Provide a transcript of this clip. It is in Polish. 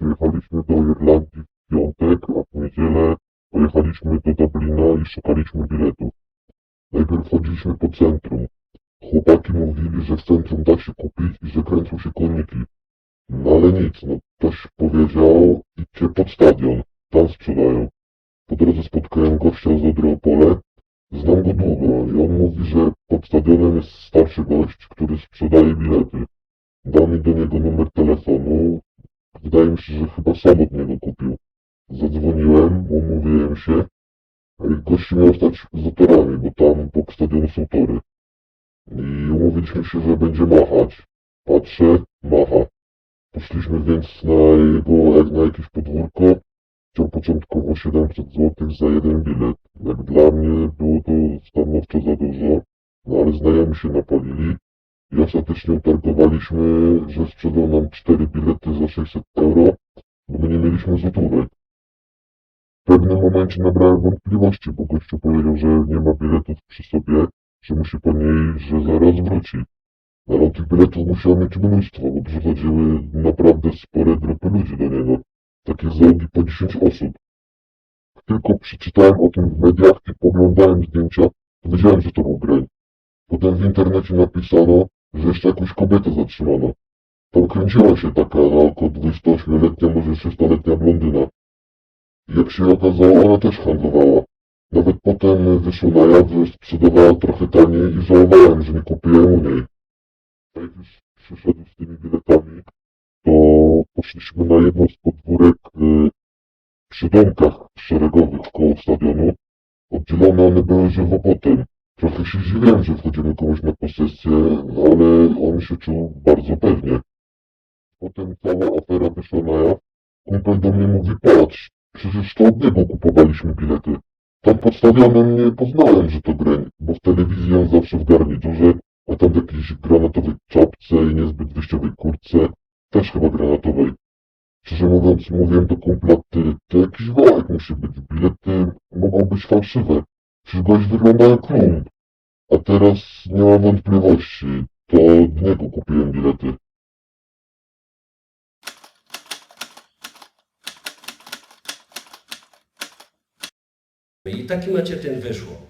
przyjechaliśmy do Irlandii w piątek, a w niedzielę pojechaliśmy do Dublina i szukaliśmy biletów. Najpierw chodziliśmy po centrum. Chłopaki mówili, że w centrum da się kupić i że kręcą się koniki. No ale nic, no ktoś powiedział, idźcie pod stadion, tam sprzedają. Po drodze spotkałem gościa z Odry Znam go długo i on mówi, że pod stadionem jest starszy gość, który sprzedaje bilety. Dał mi do niego numer telefonu. Wydaje mi się, że chyba sam kupił. Zadzwoniłem, umówiłem się. i Gościu miał stać za torami, bo tam obok stadionu są tory. I umówiliśmy się, że będzie machać. Patrzę, macha. Poszliśmy więc na jego, na jakieś podwórko. Chciał początkowo 700 zł za jeden bilet. Jak dla mnie było to stanowczo za dużo, no ale znajomi się napalili i ostatecznie utargowaliśmy, że sprzedał nam 4 bilety za 600 euro, bo my nie mieliśmy. W pewnym momencie nabrałem wątpliwości, bo gościu powiedział, że nie ma biletów przy sobie, że musi po niej, że zaraz wróci. Ale tych biletów musiał mieć mnóstwo, bo przychodziły naprawdę spore grupy ludzi do niego. Takie załogi po 10 osób. Tylko przeczytałem o tym w mediach i poglądałem zdjęcia, to wiedziałem, że to był grań. Potem w internecie napisano, że jeszcze jakąś kobietę zatrzymano. Tam kręciła się taka na około 28-letnia, może 6-letnia blondyna. Jak się okazało, ona też handlowała. Nawet potem wyszło na jaw, sprzedawała trochę taniej i żałowałem, że nie kupiłem u niej. Jak już przyszedł z tymi biletami, to poszliśmy na jedno z podwórek y, przy domkach szeregowych koło stadionu. Oddzielone one były żywopotem. Trochę się zdziwiłem, że wchodzimy komuś na posesję, ale on się czuł bardzo pewnie. Potem cała afera wyszła na jaw. Do mnie mówi, patrz, przecież to od niego kupowaliśmy bilety. Tam pod stadionem nie poznałem, że to grań, bo w telewizji on zawsze w garniturze, a tam w jakiejś granatowej czapce i niezbyt wyjściowej kurtce, też chyba granatowej. Szczerze mówiąc, mówiłem do kumpla, ty, to jakiś wołek musi być, bilety mogą być fałszywe. Przecież gość wygląda jak klump. A teraz nie mam wątpliwości, to od niego kupiłem bilety. I taki macie ten wyszło.